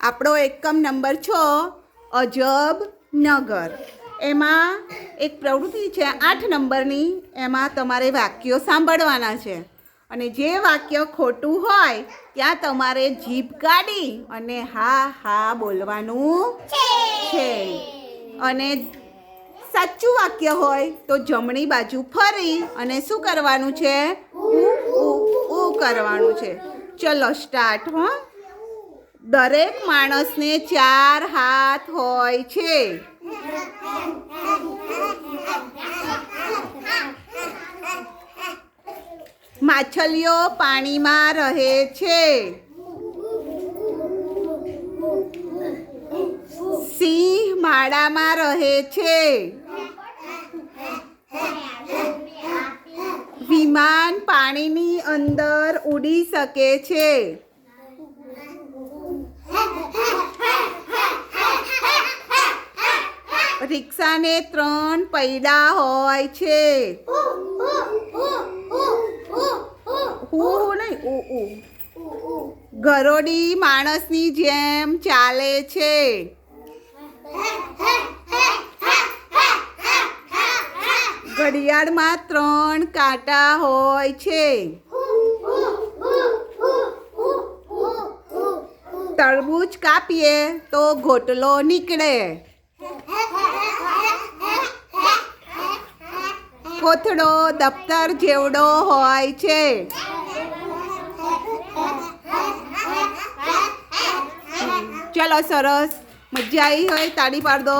આપણો એકમ નંબર છ અજબ નગર. એમાં એક પ્રવૃત્તિ છે આઠ નંબરની એમાં તમારે વાક્યો સાંભળવાના છે. અને જે વાક્ય ખોટું હોય ત્યાં તમારે જીભ કાઢી અને હા હા બોલવાનું છે. અને સાચું વાક્ય હોય તો જમણી બાજુ ફરી અને શું કરવાનું છે? ઉ ઉ ઉ કરવાનું છે. ચલો સ્ટાર્ટ હો. દરેક માણસને ચાર હાથ હોય છે. માછલીઓ પાણીમાં રહે છે. સિંહ માળામાં રહે છે. વિમાન પાણીની અંદર ઉડી શકે છે. રિક્ષાને ત્રણ પૈડા હોય છે. હું ગરોડી માણસની જેમ ચાલે છે. ઘડિયાળમાં ત્રણ કાંટા હોય છે. તરબૂચ કાપીએ તો ગોટલો નીકળે. કોથળો દફતર જેવડો હોય છે. ચલો સરસ. મજા આવી હોય તાળી પાડ. દો